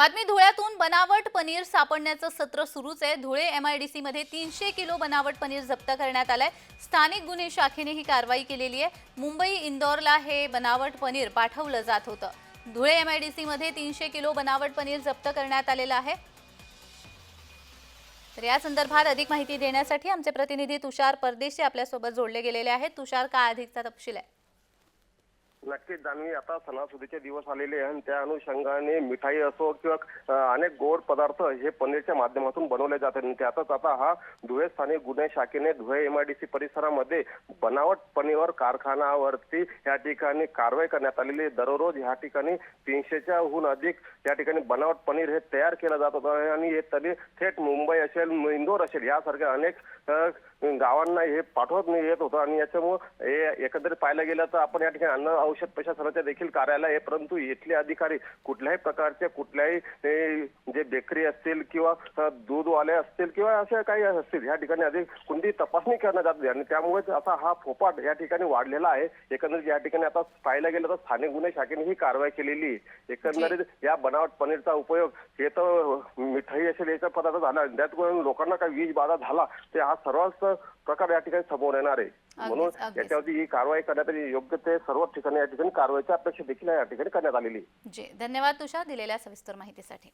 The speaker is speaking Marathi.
बातमी धुळ्यातून बनावट पनीर सापडण्याचं सत्र सुरूच आहे. धुळे एम आय डी सीमध्ये तीनशे किलो बनावट पनीर जप्त करण्यात आलंय. स्थानिक गुन्हे शाखेने ही कारवाई केलेली आहे. मुंबई इंदौरला हे बनावट पनीर पाठवलं जात होतं. धुळे एम आय डी सीमध्ये तीनशे किलो बनावट पनीर जप्त करण्यात आलेलं आहे. तर या संदर्भात अधिक माहिती देण्यासाठी आमचे प्रतिनिधी तुषार परदेशी आपल्यासोबत जोडले गेलेले आहेत. तुषार काय अधिकचा तपशील आहे? नक्कीच जान्हवी आता सणासुदीचे दिवस आलेले आणि त्या अनुषंगाने मिठाई असो किंवा अनेक गोड पदार्थ हे पनीरच्या माध्यमातून बनवले जातात. आणि त्यातच आता हा धुळे स्थानिक गुन्हे शाखेने धुळे एमआयडीसी परिसरामध्ये बनावट पनीर कारखानावरती या ठिकाणी कारवाई करण्यात आलेली दररोज या ठिकाणी तीनशेच्या हून अधिक या ठिकाणी बनावट पनीर हे तयार केलं जात होतं. आणि हे तरी थेट मुंबई असेल इंदोर असेल यासारख्या अनेक गावांना हे पाठवत येत होतं. आणि याच्यामुळं हे एकंदरीत पाहायला गेलं तर आपण या ठिकाणी अन्न औषध प्रशासनाचे देखील कार्यालय आहे. परंतु इथले अधिकारी कुठल्याही प्रकारचे कुठल्याही जे बेकरी असतील किंवा दूधवाले असतील किंवा असे काही असतील या ठिकाणी अधिक कोणती तपासणी करण्यात जात नाही आणि त्यामुळेच असा हा फोपाट या ठिकाणी वाढलेला आहे. एकंदरीत या ठिकाणी आता पाहायला गेलं तर स्थानिक गुन्हे शाखेने ही कारवाई केलेली आहे. एकंदरीत या बनावट पनीरचा उपयोग हे तर मिठाई असेल याचा पदार्थ झाला त्यात लोकांना काही वीज बाधा झाला ते हा सर्वच प्रकार या ठिकाणी समोर येणार आहे. म्हणून. याच्यावरती ही कारवाई करण्यात आली योग्य ते सर्व ठिकाणी या ठिकाणी कारवाईची अपेक्षा देखील या ठिकाणी करण्यात आलेली जे धन्यवाद तुषार दिलेल्या सविस्तर माहितीसाठी.